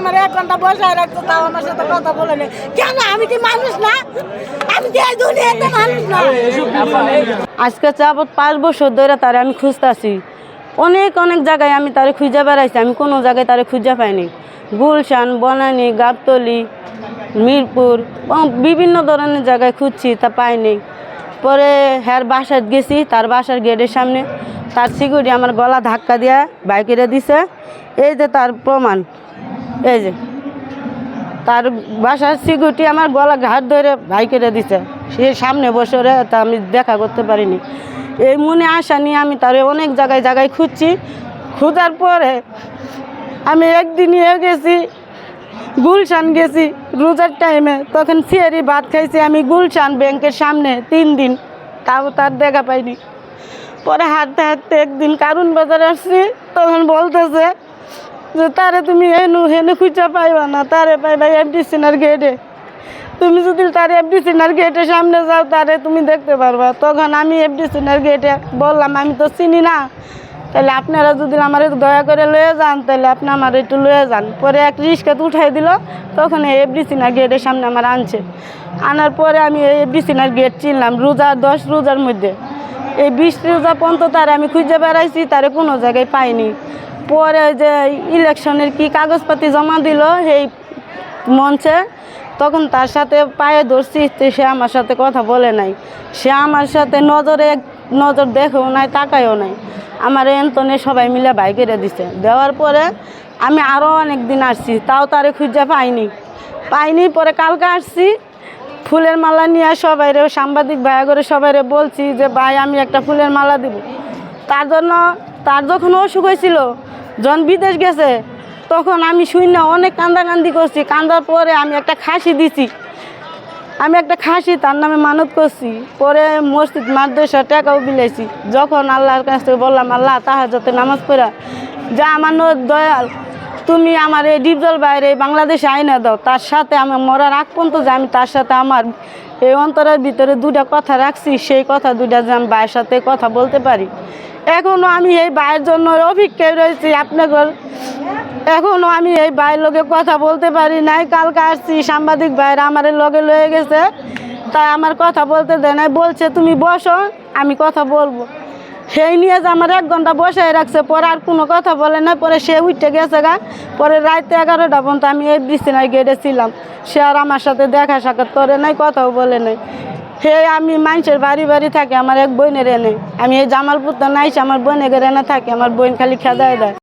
আমার এক ঘণ্টা বসায় রাখতো তাও আমার সাথে কথা বলে নেই। কেন? আমি কি মানুষ না? আমি কি এই দুনিয়াতে মানুষ না? আজকে যাবৎ পাঁচ বছর ধরে তারে আমি খুঁজতেছি। অনেক অনেক জায়গায় আমি তারে খুঁজে বেড়াইছি, আমি কোনো জায়গায় তারে খুঁজে পাইনি। গুলশান, বনানী, গাবতলি, মিরপুর বিভিন্ন ধরনের জায়গায় খুঁজছি, তা পাইনি। পরে হ্যার বাসার গেছি, তার বাসার গেটের সামনে। তার সিকিউরিটি আমার গলা ধাক্কা দিয়া বাইকেরে দিছে। এই যে তার প্রমাণ। এই যে, তার বাসার সিকিউরিটি আমার গলা ঘাট ধরে ভাই কেটে দিছে। সে সামনে বসে রে, তা আমি দেখা করতে পারিনি। এই মনে আশা নিয়ে আমি তার অনেক জায়গায় জায়গায় খুঁজছি। খুঁজার পরে আমি একদিন ইয়ে গেছি, গুলশান গেছি রোজার টাইমে তখন ফিয়ারি ভাত খাইছি আমি গুলশান ব্যাংকের সামনে তিন দিন। তাও তার দেখা পাইনি। পরে হাঁটতে হাঁটতে একদিন কারুন বাজার আসছি, তখন বলতেছে যে তারে তুমি হেনু হেনু খুঁজে পাইবা না, তারে পাইবা এফডি সিনার গেটে তুমি যদি তার এফডি সিনার গেটের সামনে যাও, তারে তুমি দেখতে পারবা। তখন আমি এফডি সিনার গেটে বললাম, আমি তো চিনি না। তাহলে আপনারা যদি আমার দয়া করে লয়ে যান তাহলে আপনি আমার একটু লয়ে যান। পরে এক রিক্সাতে উঠাই দিল, তখন এই এফডি সিনার গেটের সামনে আমার আনছে। আনার পরে আমি এফডি সিনার গেট চিনলাম, রোজা, দশ রোজার মধ্যে। এই বিশ রোজা পর্যন্ত তারে আমি খুঁজে বেড়াইছি, তারে কোনো জায়গায় পাইনি। পরে যে ইলেকশনের কি কাগজপাতি জমা দিল সেই মঞ্চে, তখন তার সাথে পায়ে ধরছি সে আমার সাথে কথা বলে নাই। সে আমার সাথে নজরে, নজর দেখেও নাই, তাকায়ও নাই। আমার এন্তনে সবাই মিলে বাইক কেটে দিছে। দেওয়ার পরে আমি আরও অনেক দিন আসছি, তাও তারে খুঁজে পাইনি। পাইনি, পরে কালকে আসছি, ফুলের মালা নিয়ে সবাই রে, সাংবাদিক ভাইয়া করে সবাই রে বলছি যে, ভাই, আমি একটা ফুলের মালা দিব। তার জন্য, তার যখন অসুখ হয়েছিল যখন বিদেশ গেছে, তখন আমি না অনেক কান্দাকান্দি করছি। কান্দার পরে আমি একটা খাসি দিছি। আমি একটা খাসি, তার নামে মানত করছি। পরে মসজিদ, মাদ্রাসা টাকাও বিলাইছি। যখন আল্লাহর কাছ থেকে বললাম, আল্লাহ তাহা যাতে নামাজ পড়া। যা আমার দয়াল, তুমি আমার এই ডিপজল বাইরে বাংলাদেশে আইনা দাও। তার সাথে আমার মরার আগ পর্যন্ত যে আমি তার সাথে আমার এই অন্তরের ভিতরে দুটা কথা রাখছি, সেই কথা দুটা যে আমি ভাইয়ের সাথে কথা বলতে পারি। এখনও আমি এই ভাইয়ের জন্য অভিজ্ঞায় রয়েছি আপনাদের এখনও আমি এই ভাইয়ের লগে কথা বলতে পারি নাই। কালকে আসছি, সাংবাদিক ভাইয়ের আমার লগে লয়ে গেছে। তাই আমার কথা বলতে দেয় নাই। বলছে, তুমি বসো, আমি কথা বলব। সেই নিয়ে যে আমার এক ঘণ্টা বসায় রাখছে, পরে আর কোনো কথা বলে না পরে সে উঠে গেছে গা। পরে রাতে এগারোটা পর্যন্ত আমি এই বিছানায় গেটে ছিলাম। সে আর আমার সাথে দেখা সাক্ষাৎ করে নাই, কথাও বলে নাই। হে, আমি মানুষের বাড়ি বাড়ি থাকি, আমার এক বোনের এনে। আমি এই জামালপুর তো নাইছি, আমার বোনের এনে থাকি, আমার বোন খালি খেদায় দেয়।